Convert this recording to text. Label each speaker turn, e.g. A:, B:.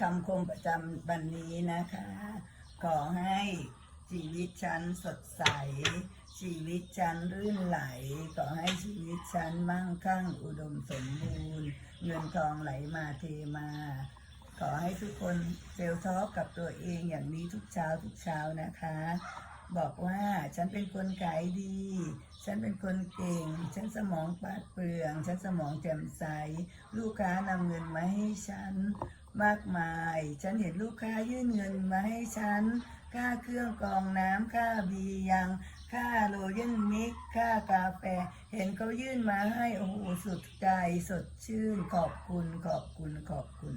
A: คำคมประจำวันนี้นะคะ ขอให้ชีวิตฉันสดใส ชีวิตฉันรื่นไหล ขอให้ชีวิตฉันมั่งคั่งอุดมสมบูรณ์ เงินทองไหลมาเทมา ขอให้ทุกคนเซลท็อกกับตัวเองอย่างนี้ทุกเช้าทุกเช้านะคะ บอกว่าฉันเป็นคนขายดี ฉันเป็นคนเก่ง ฉันสมองปาดเปรื่อง ฉันสมองแจ่มใส ลูกค้านำเงินมาให้ฉัน มากมาย ฉันเห็นลูกค้ายื่นเงินมาให้ฉัน ค่าเครื่องกรองน้ำค่าบียัง ค่าโรเยนมิก ค่ากาแฟ เห็นเขายื่นมาให้ โอ้โห สุดใจ สดชื่น ขอบคุณ ขอบคุณ ขอบคุณ